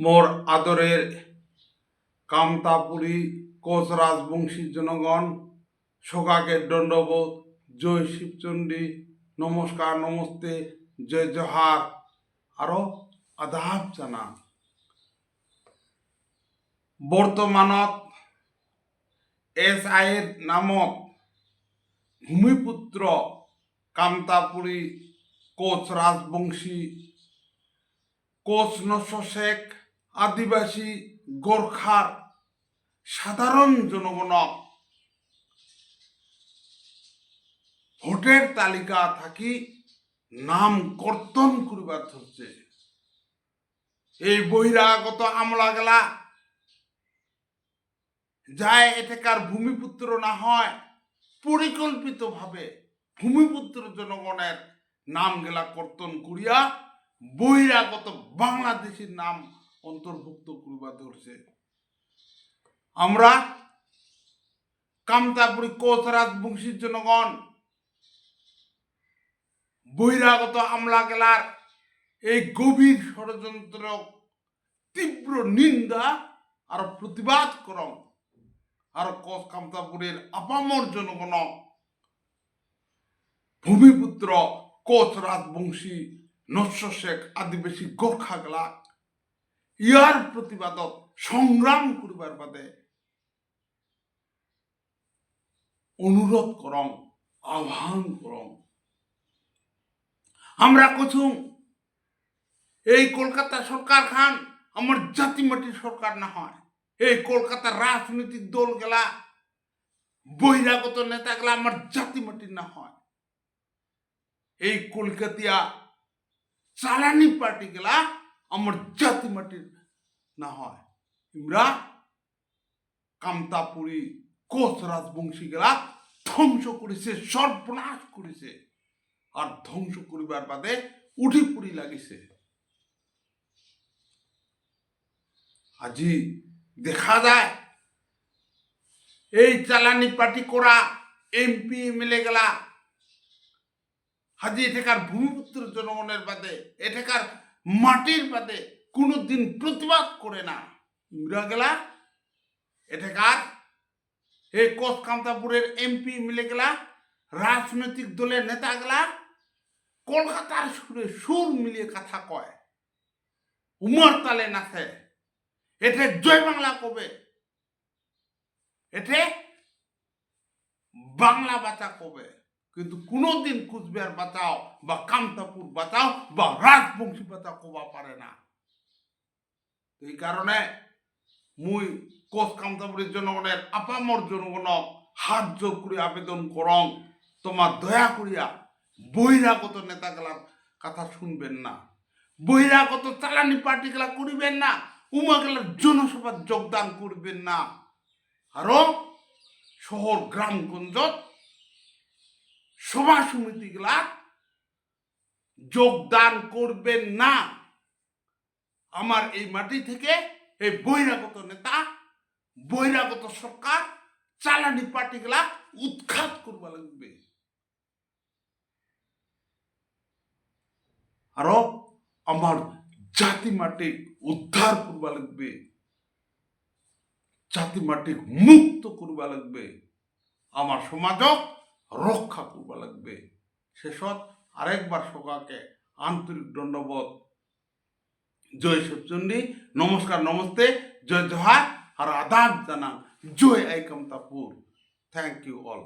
মোর আদরের কামতাপুরী কোচ রাজবংশী জনগণ সকাকের দণ্ডবোধ, জয় শিবচণ্ডী, নমস্কার, নমস্তে, জয় জহার, আরও আদাব জানা বর্তমানত এস আইয়ের নামত ভূমিপুত্র কামতাপুরী কোচ রাজবংশী কোচ নশ শেখ আদিবাসী, গোর্খার, সাধারণ জনগণক ভোটের তালিকা থাকি নাম কর্তন করিবার ধরছে এই বহিরাগত আমলা গেলা যায় এটাকার ভূমিপুত্র না হয়, পরিকল্পিতভাবে ভূমিপুত্র জনগণের নাম গেলা কর্তন করিয়া বহিরাগত বাংলাদেশের নাম অন্তর্ভুক্ত করিবা ধরছে। আমরা কামতাপুরী কোচ রাজবংশীর জনগণ, বহিরাগত আমলা গেলার এই গভীর ষড়যন্ত্র, তীব্র নিন্দা আর প্রতিবাদ করং আর কোচ কামতাপুরের আপামর জনগণ, ভূমিপুত্র কোচ রাজবংশী নস্য শেখ আদিবাসী গোর্খা গেলা ইয়ার প্রতিবাদক সংগ্রাম করিবার বাদে অনুরোধ করং, আহ্বান করং। আমরা কছুম এই কলকাতা সরকার খান আমার জাতি মাটির সরকার না হয়। এই কলকাতার রাজনৈতিক দল গেলা, বহিরাগত নেতা গেলা আমার জাতি মাটির না হয়। এই কলকাতিয়া চালানি পার্টি গেলা আমার জাতি মাটির না হয় ইমরা কামতাপুরী কোচ রাজবংশী গেলা ধ্বংস করেছে সর্বনাশ করেছে আর ধ্বংস করিবার বাদে উঠি পুরি লাগিছে আজি দেখা যায় এই চালানি পার্টি করা এমপি এমএলএ গেলা হাজি এটাকার ভূমিপুত্র জনগণের বাদে এটাকার মাটির বাদে কোনোদিন প্রতিবাদ করে না। ইমরা গেলা এটাকার এই কোচ কামতাপুরের এমপি মিলে গেলা, রাজনৈতিক দলের নেতা গেলা, কলকাতার সুরে সুর মিলিয়ে কথা কয়। উমর তালে নাচে এতে জয় বাংলা কবে? এতে বাংলা বাঁচা কবে? কিন্তু কোনোদিন কুচবিহার বাঁচাও বা কামতাপুর বাঁচাও বা রাজবংশী বাঁচাও কবা পারে না। এই কারণে মুই কোচ কামতাপুরের জনগণের আপামর জনগণক হাত জোর করে আবেদন করং। তোমার দয়া করিয়া বহিরাগত নেতাগুলার কথা শুনবেন না। বহিরাগত চালানি পার্টিগুলা করিবেন না। উমাগুলার জনসভার যোগদান করবেন না। আরও শহর গ্রামগঞ্জত সভা সমিতিগুলা যোগদান করবেন না। আমার এই মাটি থেকে এই বহিরাগত নেতা, বহিরাগত সরকার, চালানি পার্টিগুলা উৎখাত করবা লাগবে। আরও আমার জাতি মাটি উদ্ধার করবা লাগবে। জাতি মাটি মুক্ত করবা লাগবে। আমার সমাজক রক্ষা করবা লাগবে। শেষত আরেকবার সকাকে আন্তরিক দণ্ডবোধ জয় শিবচন্ডী, নমস্কার, নমস্তে, জয় জহার, আর আদাব জানান, জয় আইকম তাপুর থ্যাংক ইউ অল